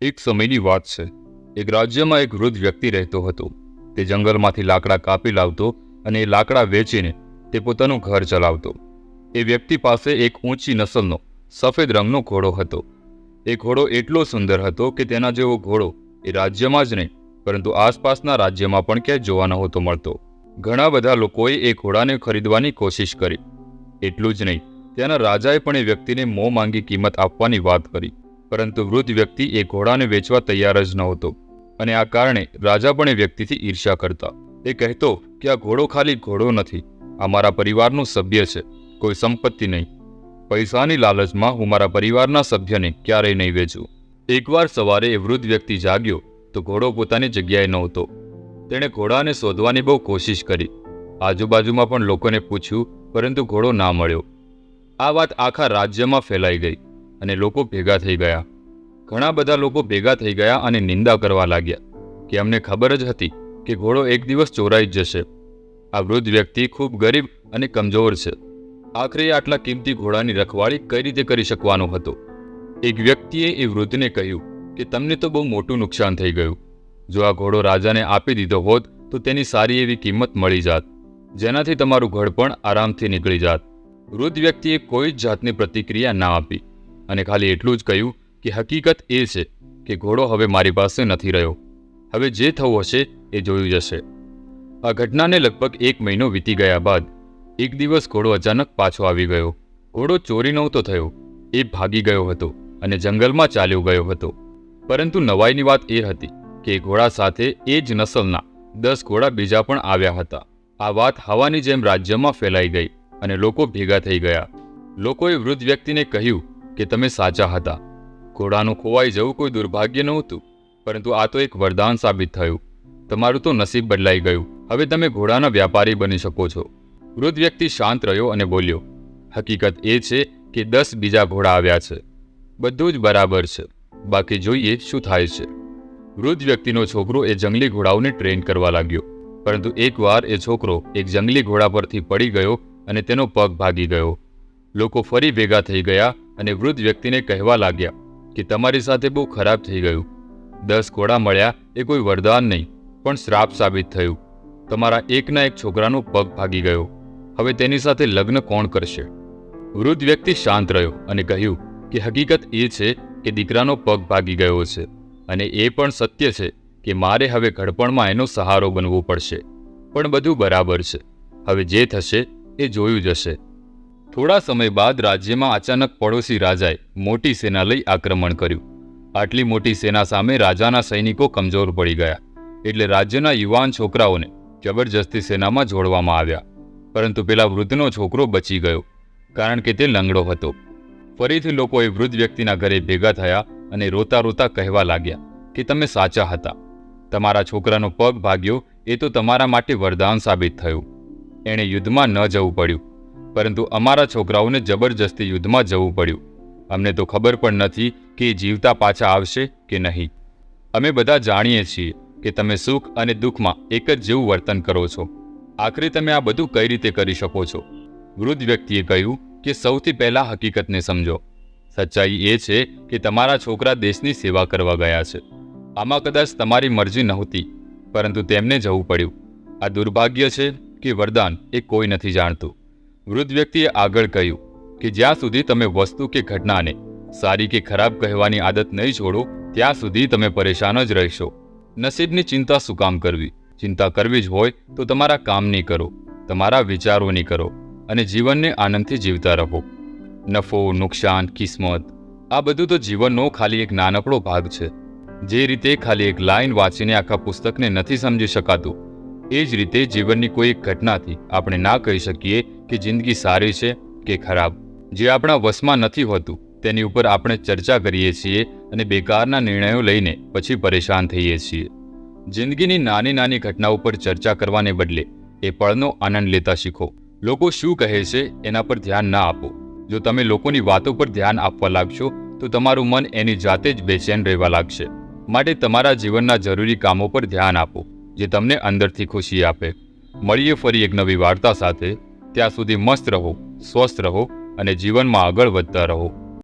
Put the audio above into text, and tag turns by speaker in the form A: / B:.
A: એક સમયની વાત છે. એક રાજ્યમાં એક વૃદ્ધ વ્યક્તિ રહેતો હતો. તે જંગલમાંથી લાકડા કાપી લાવતો અને એ લાકડા વેચીને તે પોતાનું ઘર ચલાવતો. એ વ્યક્તિ પાસે એક ઊંચી નસલનો, સફેદ રંગનો ઘોડો હતો. એ ઘોડો એટલો સુંદર હતો કે તેના જેવો ઘોડો એ રાજ્યમાં જ નહીં, પરંતુ આસપાસના રાજ્યમાં પણ ક્યાંય જોવા નહોતો મળતો. ઘણા બધા લોકોએ એ ઘોડાને ખરીદવાની કોશિશ કરી. એટલું જ નહીં, ત્યાંના રાજાએ પણ એ વ્યક્તિને મોં માંગી કિંમત આપવાની વાત કરી. પરંતુ વૃદ્ધ વ્યક્તિ એ ઘોડાને વેચવા તૈયાર જ નહોતો. અને આ કારણે રાજા પણ એ વ્યક્તિથી ઈર્ષ્યા કરતા. એ કહેતો કે આ ઘોડો ખાલી ઘોડો નથી. આ મારા પરિવારનું સભ્ય છે. કોઈ સંપત્તિ નહીં. પૈસાની લાલચમાં હું મારા પરિવારના સભ્યને ક્યારેય નહીં વેચું. એકવાર સવારે એ વૃદ્ધ વ્યક્તિ જાગ્યો તો ઘોડો પોતાની જગ્યાએ નહોતો. તેણે ઘોડાને શોધવાની બહુ કોશિશ કરી. આજુબાજુમાં પણ લોકોને પૂછ્યું, પરંતુ ઘોડો ના મળ્યો. આ વાત આખા રાજ્યમાં ફેલાઈ ગઈ. અને લોકો ભેગા થઈ ગયા. ઘણા બધા લોકો ભેગા થઈ ગયા અને નિંદા કરવા લાગ્યા કે અમને ખબર જ હતી કે ઘોડો એક દિવસ ચોરાઈ જ જશે. આ વૃદ્ધ વ્યક્તિ ખૂબ ગરીબ અને કમજોર છે. આખરે આટલા કિંમતી ઘોડાની રખવાળી કઈ રીતે કરી શકવાનો હતો? એક વ્યક્તિએ એ વૃદ્ધને કહ્યું કે, તમને તો બહુ મોટું નુકસાન થઈ ગયું. જો આ ઘોડો રાજાને આપી દીધો હોત, તો તેની સારી એવી કિંમત મળી જાત. જેનાથી તમારું ઘર પણ આરામથી નીકળી જાત. વૃદ્ધ વ્યક્તિએ કોઈ જ જાતની પ્રતિક્રિયા ના આપી. અને ખાલી એટલું જ કહ્યું કે હકીકત એ છે કે ઘોડો હવે મારી પાસે નથી રહ્યો. હવે જે થવું હશે એ જોયું જશે. આ ઘટનાને લગભગ એક મહિનો વીતી ગયા બાદ એક દિવસ ઘોડો અચાનક પાછો આવી ગયો. ઘોડો ચોરી નહોતો થયો. એ ભાગી ગયો હતો અને જંગલમાં ચાલ્યો ગયો હતો. પરંતુ નવાઈની વાત એ હતી કે ઘોડા સાથે એ જ નસલના દસ ઘોડા બીજા પણ આવ્યા હતા. આ વાત હવાની જેમ રાજ્યમાં ફેલાઈ ગઈ અને લોકો ભેગા થઈ ગયા. લોકોએ વૃદ્ધ વ્યક્તિને કહ્યું કે તમે સાચા હતા. ઘોડાનું ખોવાઈ જવું કોઈ દુર્ભાગ્ય નહોતું, પરંતુ આ તો એક વરદાન સાબિત થયું. તમારું તો નસીબ બદલાઈ ગયું. હવે તમે ઘોડાના વ્યાપારી બની શકો છો. વૃદ્ધ વ્યક્તિ શાંત રહ્યો અને બોલ્યો, હકીકત એ છે કે દસ બીજા ઘોડા આવ્યા છે. બધું જ બરાબર છે. બાકી જોઈએ શું થાય છે. વૃદ્ધ વ્યક્તિનો છોકરો એ જંગલી ઘોડાઓને ટ્રેન કરવા લાગ્યો, પરંતુ એકવાર એ છોકરો એક જંગલી ઘોડા પરથી પડી ગયો અને તેનો પગ ભાગી ગયો. લોકો ફરી ભેગા થઈ ગયા અને વૃદ્ધ વ્યક્તિને કહેવા લાગ્યા કે તમારી સાથે બહુ ખરાબ થઈ ગયું. દસ ઘોડા મળ્યા એ કોઈ વરદાન નહીં, પણ શ્રાપ સાબિત થયું. તમારા એકના એક છોકરાનો પગ ભાગી ગયો. હવે તેની સાથે લગ્ન કોણ કરશે? વૃદ્ધ વ્યક્તિ શાંત રહ્યો અને કહ્યું કે હકીકત એ છે કે દીકરાનો પગ ભાગી ગયો છે અને એ પણ સત્ય છે કે મારે હવે ઘડપણમાં એનો સહારો બનવો પડશે. પણ બધું બરાબર છે. હવે જે થશે એ જોયું જશે. થોડા સમય બાદ રાજ્યમાં અચાનક પડોશી રાજાએ મોટી સેના લઈ આક્રમણ કર્યું. આટલી મોટી સેના સામે રાજાના સૈનિકો કમજોર પડી ગયા. એટલે રાજ્યના યુવાન છોકરાઓને જબરજસ્તી સેનામાં જોડવામાં આવ્યા. પરંતુ પેલા વૃદ્ધનો છોકરો બચી ગયો, કારણ કે તે લંગડો હતો. ફરીથી લોકો એ વૃદ્ધ વ્યક્તિના ઘરે ભેગા થયા અને રોતા રોતા કહેવા લાગ્યા કે, તમે સાચા હતા. તમારા છોકરાનો પગ ભાગ્યો, એ તો તમારા માટે વરદાન સાબિત થયું. એણે યુદ્ધમાં ન જવું પડ્યું. પરંતુ અમારા છોકરાઓને જબરજસ્તી યુદ્ધમાં જવું પડ્યું. અમને તો ખબર પણ નથી કે જીવતા પાછા આવશે કે નહીં. અમે બધા જાણીએ છીએ કે તમે સુખ અને દુઃખમાં એક જ જેવું વર્તન કરો છો. આખરે તમે આ બધું કઈ રીતે કરી શકો છો? વૃદ્ધ વ્યક્તિએ કહ્યું કે સૌથી પહેલા હકીકતને સમજો. સચ્ચાઈ એ છે કે તમારા છોકરા દેશની સેવા કરવા ગયા છે. આમાં કદાચ તમારી મરજી નહોતી, પરંતુ તેમને જવું પડ્યું. આ દુર્ભાગ્ય છે કે વરદાન એ કોઈ નથી જાણતું. વૃદ્ધ વ્યક્તિએ આગળ કહ્યું કે જ્યાં સુધી તમે વસ્તુ કે ઘટનાને સારી કે ખરાબ કહેવાની આદત નહીં છોડો, ત્યાં સુધી તમે પરેશાન જ રહેશો. નસીબની ચિંતા શું કામ કરવી? ચિંતા કરવી જ હોય તો તમારા કામની કરો, તમારા વિચારોની કરો અને જીવનને આનંદથી જીવતા રહો. નફો, નુકસાન, કિસ્મત, આ બધું તો જીવનનો ખાલી એક નાનકડો ભાગ છે. જે રીતે ખાલી એક લાઈન વાંચીને આખા પુસ્તકને નથી સમજી શકાતું એ જ રીતે જીવનની કોઈ એક ઘટનાથી આપણે ના કહી શકીએ કે જિંદગી સારી છે કે ખરાબ. જે આપણા વશમાં નથી હોતું, તેની ઉપર આપણે ચર્ચા કરીએ છીએ અને બેકારના નિર્ણયો લઈને પછી પરેશાન થઈએ છીએ. જિંદગીની નાની નાની ઘટના ઉપર ચર્ચા કરવાને બદલે એ પળનો આનંદ લેતા શીખો. લોકો શું કહે છે એના પર ધ્યાન ના આપો. જો તમે લોકોની વાતો પર ધ્યાન આપવા લાગશો, તો તમારું મન એની જાતે જ બેચેન રહેવા લાગશે. માટે તમારા જીવનના જરૂરી કામો પર ધ્યાન આપો. જે તમને અંદરથી ખુશી આપે. મળીએ ફરી એક નવી વાર્તા સાથે. ત્યાં સુધી મસ્ત રહો, સ્વસ્થ રહો અને જીવનમાં આગળ વધતા રહો.